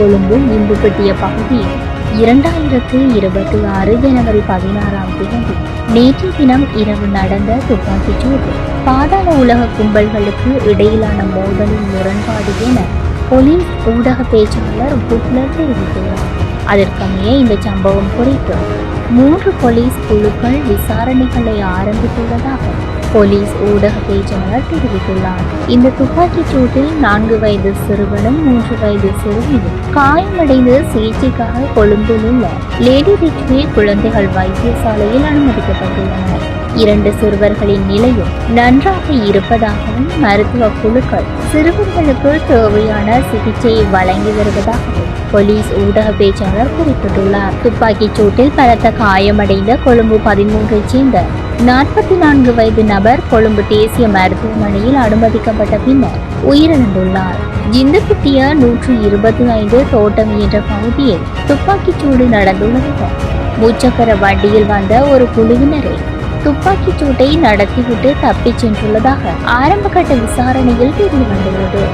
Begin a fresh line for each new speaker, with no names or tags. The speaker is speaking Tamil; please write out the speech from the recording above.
கொழும்பு இந்துப்பட்டிய பகுதியில் இரண்டாயிரத்து இருபத்தி ஆறு ஜனவரி பதினாறாம் தேதி நேற்று தினம் இரவு நடந்த துப்பாக்கிச் சூடு. பாதாள உலக கும்பல்களுக்கு இடையிலான மோதலின் முரண்பாடு என போலீஸ் ஊடக பேச்சாளர் புட்லர் தெரிவித்துள்ளார். அதற்கமைய இந்த சம்பவம் குறித்து மூன்று போலீஸ் குழுக்கள் விசாரணைகளை ஆரம்பித்துள்ளதாக போலீஸ் ஊடக பேச்சாளர் தெரிவித்துள்ளார். இந்த துப்பாக்கிச் சூட்டில் நான்கு வயது சிறுவனும் மூன்று வயது சிறுமியும் காயமடைந்து சிகிச்சைக்காக கொழும்பில் உள்ள லேடி ரிட்வே குழந்தைகள் வைத்தியசாலையில் அனுமதிக்கப்பட்டுள்ளனர். இரண்டு சிறுவர்களின் நிலையும் நன்றாக இருப்பதாகவும் மருத்துவ குழுக்கள் சிறுவர்களுக்கு தேவையான சிகிச்சையை வழங்கி வருவதாகவும் போலீஸ் ஊடக பேச்சாளர் குறிப்பிட்டுள்ளார். துப்பாக்கிச் சூட்டில் பலத்த காயமடைந்த கொழும்பு பதிமூன்றைச் சேர்ந்த நாற்பத்தி நான்கு வயது நபர் கொழும்பு தேசிய மருத்துவமனையில் அனுமதிக்கப்பட்ட பின்னர் உயிரிழந்துள்ளார். ஜிந்துப்பிட்டிய நூற்றி இருபத்தி ஐந்து தோட்டம் என்ற பகுதியில் துப்பாக்கிச் சூடு நடந்துள்ளது. முச்சக்கர வண்டியில் வந்த ஒரு குழுவினரை துப்பாக்கிச் சூட்டை நடத்திவிட்டு தப்பிச் சென்றுள்ளதாக ஆரம்பகட்ட விசாரணையில் தெரிய வந்துள்ளது